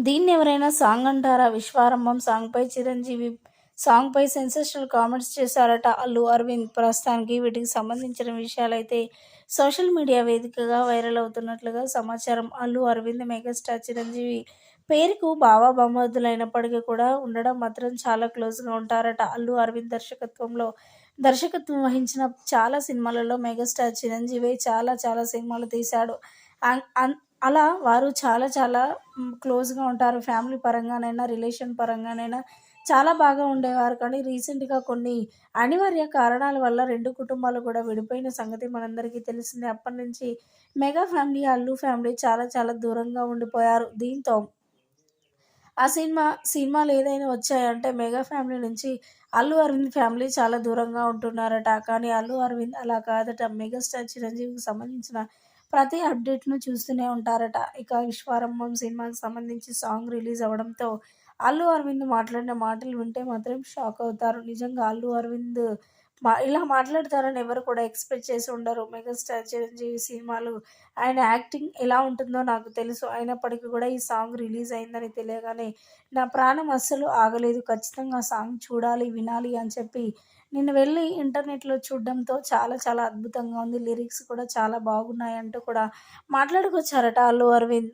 దీన్ని ఎవరైనా సాంగ్ అంటారా? విశ్వారంభం సాంగ్పై చిరంజీవి సాంగ్పై సెన్సేషనల్ కామెంట్స్ చేశారట అల్లు అరవింద్. ప్రస్తుతానికి వీటికి సంబంధించిన విషయాలైతే సోషల్ మీడియా వేదికగా వైరల్ అవుతున్నట్లుగా సమాచారం. అల్లు అరవింద్ మెగాస్టార్ చిరంజీవి పేరుకు బావా బొమ్మదులైనప్పటికీ కూడా ఉండడం మాత్రం చాలా క్లోజ్గా ఉంటారట. అల్లు అరవింద్ దర్శకత్వంలో దర్శకత్వం వహించిన చాలా సినిమాలలో మెగాస్టార్ చిరంజీవి చాలా చాలా సినిమాలు తీశాడు. అన్- అలా వారు చాలా చాలా క్లోజ్గా ఉంటారు. ఫ్యామిలీ పరంగానైనా రిలేషన్ పరంగానైనా చాలా బాగా ఉండేవారు. కానీ రీసెంట్గా కొన్ని అనివార్య కారణాల వల్ల రెండు కుటుంబాలు కూడా విడిపోయిన సంగతి మనందరికీ తెలిసిందే. అప్పటి నుంచి మెగా ఫ్యామిలీ అల్లు ఫ్యామిలీ చాలా చాలా దూరంగా ఉండిపోయారు. దీంతో ఆ సినిమా సినిమాలు ఏదైనా వచ్చాయంటే మెగా ఫ్యామిలీ నుంచి అల్లు అరవింద్ ఫ్యామిలీ చాలా దూరంగా ఉంటున్నారట. కానీ అల్లు అరవింద్ అలా కాదట. మెగాస్టార్ చిరంజీవికి సంబంధించిన ప్రతి అప్డేట్ను చూస్తూనే ఉంటారట. ఇక విశ్వారంభం సినిమాకి సంబంధించి సాంగ్ రిలీజ్ అవ్వడంతో అల్లు అరవింద్ మాట్లాడిన మాటలు వింటే మాత్రం షాక్ అవుతారు. నిజంగా అల్లు అరవింద్ ఇలా మాట్లాడతారని ఎవరు కూడా ఎక్స్పెక్ట్ చేసి ఉండరు. మెగాస్టార్ చిరంజీవి సినిమాలు ఆయన యాక్టింగ్ ఎలా ఉంటుందో నాకు తెలుసు. అయినప్పటికీ కూడా ఈ సాంగ్ రిలీజ్ అయిందని తెలియగానే నా ప్రాణం అస్సలు ఆగలేదు. ఖచ్చితంగా ఆ సాంగ్ చూడాలి వినాలి అని చెప్పి నేను వెళ్ళి ఇంటర్నెట్లో చూడడంతో చాలా చాలా అద్భుతంగా ఉంది. లిరిక్స్ కూడా చాలా బాగున్నాయి అంటూ కూడా మాట్లాడుకొచ్చారట అల్లు అరవింద్.